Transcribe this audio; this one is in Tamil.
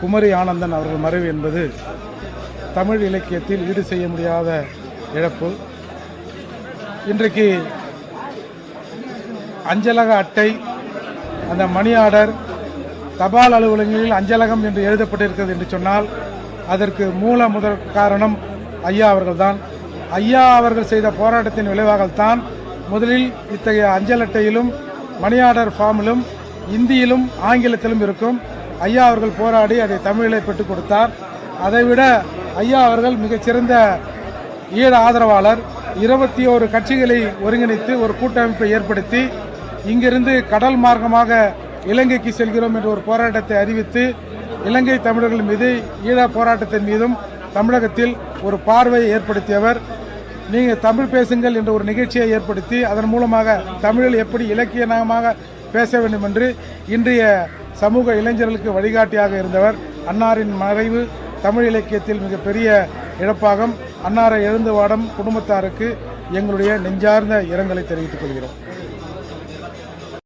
குமரி ஆனந்தன் அவர்கள் மறைவு என்பது தமிழ் இலக்கியத்தில் ஈடு செய்ய முடியாத இழப்பு. இன்றைக்கு அஞ்சலக அட்டை அந்த மணி ஆர்டர் தபால் அலுவலகங்களில் அஞ்சலகம் என்று எழுதப்பட்டிருக்கிறது என்று சொன்னால் அதற்கு மூல முதல் காரணம் ஐயா அவர்கள்தான். ஐயா அவர்கள் செய்த போராட்டத்தின் விளைவாகத்தான் முதலில் இத்தகைய அஞ்சல் அட்டையிலும் மணி ஆர்டர் ஃபார்மிலும் இந்தியிலும் ஆங்கிலத்திலும் இருக்கும் ஐயா அவர்கள் போராடி அதை தமிழில் பெற்றுக் கொடுத்தார். அதைவிட ஐயா அவர்கள் மிகச்சிறந்த ஈழ ஆதரவாளர். இருபத்தி ஓரு கட்சிகளை ஒருங்கிணைத்து ஒரு கூட்டமைப்பை ஏற்படுத்தி இங்கிருந்து கடல் மார்க்கமாக இலங்கைக்கு செல்கிறோம் என்ற ஒரு போராட்டத்தை அறிவித்து இலங்கை தமிழர்கள் மீது ஈழ போராட்டத்தின் மீதும் தமிழகத்தில் ஒரு பார்வையை ஏற்படுத்தியவர். நீங்கள் தமிழ் பேசுங்கள் என்ற ஒரு நிகழ்ச்சியை ஏற்படுத்தி அதன் மூலமாக தமிழில் எப்படி இலக்கியமாக பேச வேண்டும் என்று இன்றைய சமூக இளைஞர்களுக்கு வழிகாட்டியாக இருந்தவர் அன்னாரின் மறைவு தமிழ் இலக்கியத்தில் மிகப்பெரிய இழப்பாகும். அன்னாரை எழுந்து வாடும் குடும்பத்தாருக்கு எங்களுடைய நெஞ்சார்ந்த இரங்கலை தெரிவித்துக் கொள்கிறோம்.